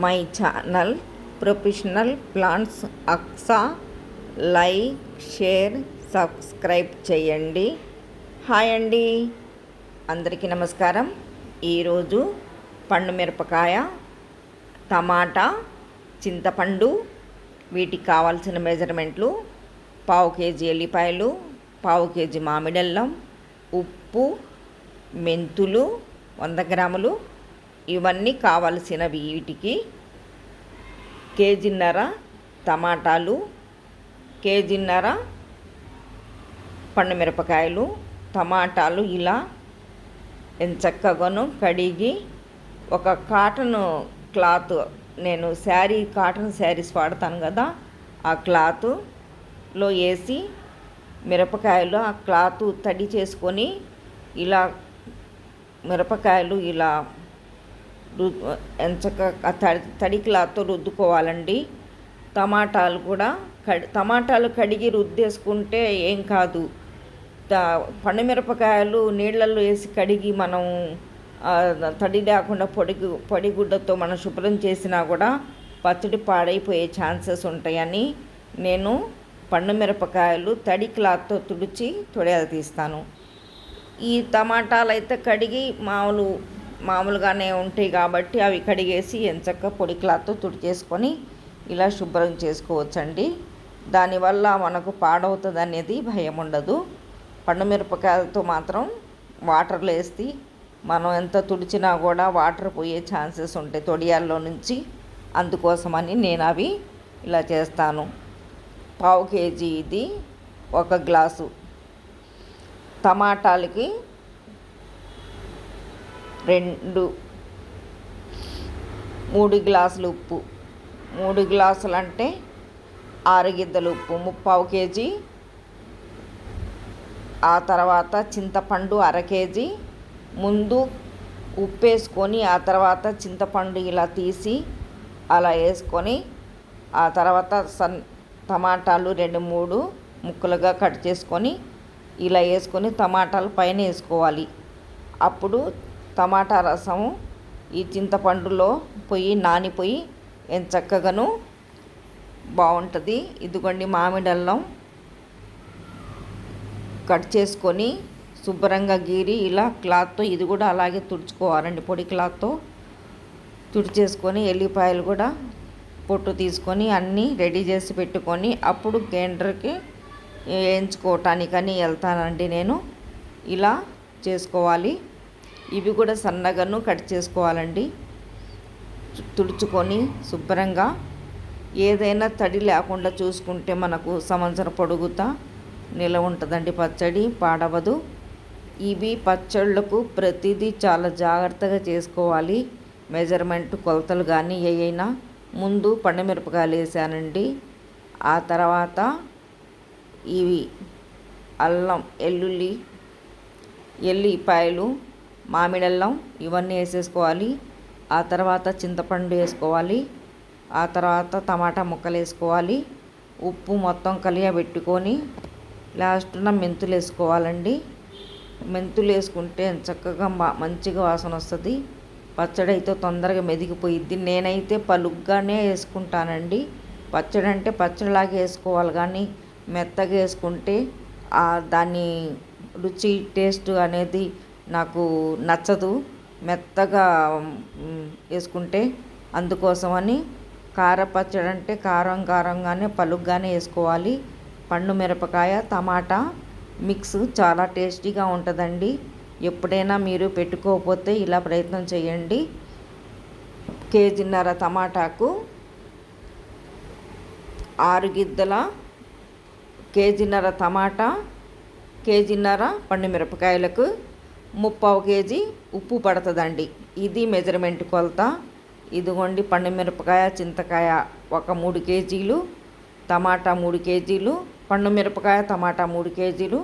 My channel professional plants అక్సా like share subscribe చేయండి. Hi అండి. అందరికీ నమస్కారం. ఈరోజు పండు మిరపకాయ టమాటా చింతపండు వీటికి కావాల్సిన మెజర్మెంట్లు పావు కేజీ ఎల్లిపాయలు పావు కేజీ మామిడల్లం ఉప్పు మెంతులు వంద గ్రాములు ఇవన్నీ కావలసినవి వీటికి. కేజీన్నర టమాటాలు కేజీన్నర పండు మిరపకాయలు టమాటాలు ఇలా ఎంచక్కగాను కడిగి ఒక కాటన్ క్లాత్ నేను శారీ కాటన్ శారీస్ వాడతాను కదా ఆ క్లాత్లో వేసి మిరపకాయలు ఆ క్లాత్ తడి చేసుకొని ఇలా మిరపకాయలు ఇలా ఎంచక తడి తడి క్లాత్తో రుద్దుకోవాలండి. టమాటాలు కూడా కడి టమాటాలు కడిగి రుద్దేసుకుంటే ఏం కాదు. పండు మిరపకాయలు నీళ్ళల్లో వేసి కడిగి మనం తడి లేకుండా పొడి పొడిగుడ్డతో మనం శుభ్రం చేసినా కూడా పచ్చడి పాడైపోయే ఛాన్సెస్ ఉంటాయని నేను పండు మిరపకాయలు తడి క్లాత్తో తుడిచి తొడయాలు తీస్తాను. ఈ టమాటాలు అయితే కడిగి మామూలు మామూలుగానే ఉంటాయి కాబట్టి అవి కడిగేసి ఎంచక్క పొడి క్లాత్తో తుడిచేసుకొని ఇలా శుభ్రం చేసుకోవచ్చండి. దానివల్ల మనకు పాడవుతుంది అనేది భయం ఉండదు పండు మిరపకాయలతో మాత్రం వాటర్లో వేసి మనం ఎంత తుడిచినా కూడా వాటర్ పోయే ఛాన్సెస్ ఉంటాయి తొడియాల్లో నుంచి. అందుకోసమని నేను అవి ఇలా చేస్తాను. పావు కేజీ ఇది ఒక గ్లాసు. టమాటాలకి రెండు. మూడు గ్లాసులు ఉప్పు. మూడు గ్లాసులు అంటే ఆరు గిద్దలు ఉప్పు. ముప్పావు కేజీ. ఆ తర్వాత చింతపండు అర కేజీ. ముందు ఉప్పు వేసుకొని ఆ తర్వాత చింతపండు ఇలా తీసి అలా వేసుకొని ఆ తర్వాత సన్ టమాటాలు రెండు మూడు ముక్కలుగా కట్ చేసుకొని ఇలా వేసుకొని టమాటాలు పైన వేసుకోవాలి. అప్పుడు టమాటా రసము ఈ చింతపండులో పొయ్యి నానిపోయి ఎంత చక్కగాను బాగుంటుంది. ఇదిగోండి మామిడల్లం కట్ చేసుకొని శుభ్రంగా గీరి ఇలా క్లాత్తో ఇది కూడా అలాగే తుడుచుకోవాలండి పొడి క్లాత్తో తుడిచేసుకొని ఎల్లిపాయలు కూడా పొట్టు తీసుకొని అన్నీ రెడీ చేసి పెట్టుకొని అప్పుడు గ్రైండర్కి వేయించుకోవటానికని వెళ్తానండి నేను. ఇలా చేసుకోవాలి. ఇవి కూడా సన్నగాను కట్ చేసుకోవాలండి. తుడుచుకొని శుభ్రంగా ఏదైనా తడి లేకుండా చూసుకుంటే మనకు సంవత్సరం పొడుగుతా నిలవ ఉంటుందండి పచ్చడి పాడవదు. ఇవి పచ్చళ్ళకు ప్రతిదీ చాలా జాగ్రత్తగా చేసుకోవాలి. మెజర్మెంట్ కొలతలు కానీ ఏవైనా ముందు పండుమిరపకాయలు వేసానండి. ఆ తర్వాత ఇవి అల్లం ఎల్లుల్లి ఎల్లిపాయలు మామిడల్లం ఇవన్నీ వేసేసుకోవాలి. ఆ తర్వాత చింతపండు వేసుకోవాలి. ఆ తర్వాత టమాటా ముక్కలు వేసుకోవాలి. ఉప్పు మొత్తం కలియబెట్టుకొని లాస్ట్న మెంతులు వేసుకోవాలండి. మెంతులు వేసుకుంటే చక్కగా మంచిగా వాసన వస్తుంది. పచ్చడి అయితే తొందరగా మెదిగిపోయిద్ది. నేనైతే పలుగ్గానే వేసుకుంటానండి. పచ్చడి అంటే పచ్చడిలాగా వేసుకోవాలి కానీ మెత్తగా వేసుకుంటే దాని రుచి టేస్ట్ అనేది నాకు నచ్చదు. మెత్తగా వేసుకుంటే అందుకోసమని కార పచ్చడి అంటే కారం కారంగానే పలుగ్గానే వేసుకోవాలి. పండు మిరపకాయ టమాటా మిక్స్ చాలా టేస్టీగా ఉంటుందండి. ఎప్పుడైనా మీరు పెట్టుకోకపోతే ఇలా ప్రయత్నం చేయండి. కేజీన్నర టమాటాకు ఆరు గిద్దల కేజీన్నర టమాటా కేజీన్నర పండు మిరపకాయలకు ముప్పావు కేజీ ఉప్పు పడుతుందండి. ఇది మెజర్మెంట్ కొలత. ఇదిగోండి పండు మిరపకాయ చింతకాయ ఒక మూడు కేజీలు టమాటా మూడు కేజీలు పండు మిరపకాయ టమాటా మూడు కేజీలు